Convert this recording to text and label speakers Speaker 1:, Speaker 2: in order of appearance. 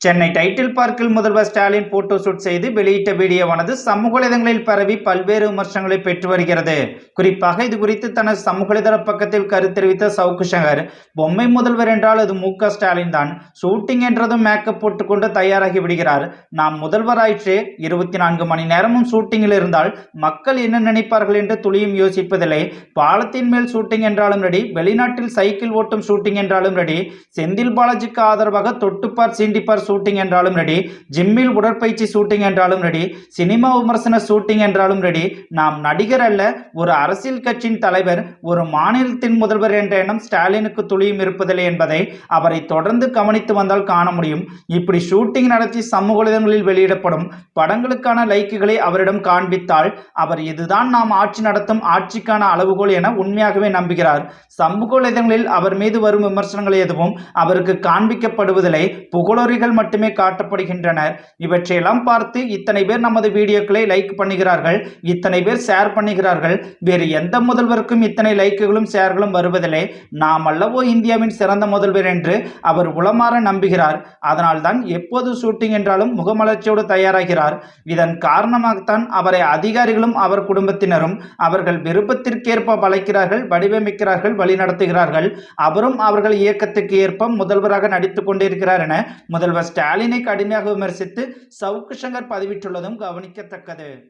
Speaker 1: Chennai title பார்க்கில் முதல்வர் Stalin photo shoot செய்து வெளியிட்ட வீடியோவானது சமூக வலைதளங்களில் பரவி பல்வேறு விமர்சனங்களை பெற்று வருகிறது. குறிப்பாக இது குறித்து தனது சமூக வலைதள பக்கத்தில் கருத்து தெரிவித்த சவுக்கு சங்கர் பொம்மை முதல்வர் என்றால் அது மு ஸ்டாலின் தான். ஷூட்டிங் என்றதும் மேக்கப் போட்டுக்கொண்டு தயாராகி விடுகிறார். நாம் முதல்வராயிற்றே இருபத்தி நான்கு மணி நேரமும் ஷூட்டிங்கில் இருந்தால் மக்கள் என்ன நினைப்பார்கள் என்று துளியும் யோசிப்பதில்லை. பாலத்தின் மேல் ஷூட்டிங் என்றாலும் ரெடி வெளிநாட்டில் சைக்கிள் ஓட்டும் ஷூட்டிங் என்றாலும் ரெடி செந்தில் பாலாஜிக்கு ஆதரவாக தொட்டுப்பார் சீண்டிப்பார் ஷூட்டிங் என்றாலும் ரெடி ஜிம்மில் உடற்பயிற்சி ஷூட்டிங் என்றாலும் ரெடி சினிமா விமர்சன ஷூட்டிங் என்றாலும் ரெடி நாம் நடிகர் அல்ல ஒரு அரசியல் கட்சியின் தலைவர் ஒரு மாநிலத்தின் முதல்வர் என்ற எண்ணம் ஸ்டாலினுக்கு துளியும் இருப்பதில்லை என்பதை அவரை தொடர்ந்து கவனித்து வந்தால் காண முடியும். இப்படி ஷூட்டிங் நடத்தி சமூக ஊடகங்களில் வெளியிடப்படும் படங்களுக்கான லைக்குகளை அவரிடம் காண்பித்தால் அவர் இதுதான் நாம் ஆட்சி நடத்தும் ஆட்சிக்கான அளவுகோல் என உண்மையாகவே நம்புகிறார். சமூக வலைதளங்களில் அவர் மீது வரும் விமர்சனங்கள் எதுவும் அவருக்கு காண்பிக்கப்படுவதில்லை. புகழொறிகள் மட்டுமே காட்டப்படுகின்றனர். இவற்றையெல்லாம் பார்த்து இத்தனை பேர் நமது வீடியோக்களை லைக் பண்ணுகிறார்கள் இத்தனை பேர் ஷேர் பண்ணுகிறார்கள். வேறு எந்த முதல்வருக்கும் இத்தனை லைக்குகளும் ஷேர்களும் வருவதில்லை. நாம் அல்லவோ இந்தியாவின் சிறந்த முதல்வர் என்று அவர் உளமாற நம்புகிறார். அதனால்தான் எப்போது ஷூட்டிங் என்றாலும் முகமலர்ச்சியோடு தயாராகிறார். இதன் காரணமாகத்தான் அவரை அதிகாரிகளும் அவர் குடும்பத்தினரும் அவர்கள் விருப்பத்திற்கேற்ப வளைக்கிறார்கள் வடிவமைக்கிறார்கள் வழிநடத்துகிறார்கள். அவரும் அவர்கள் இயக்கத்துக்கு ஏற்ப முதல்வராக நடித்துக் கொண்டிருக்கிறார் என முதல்வர் ஸ்டாலினை கடுமையாக விமர்சித்து சவுக்கு சங்கர் பதிவிட்டுள்ளதும் கவனிக்கத்தக்கது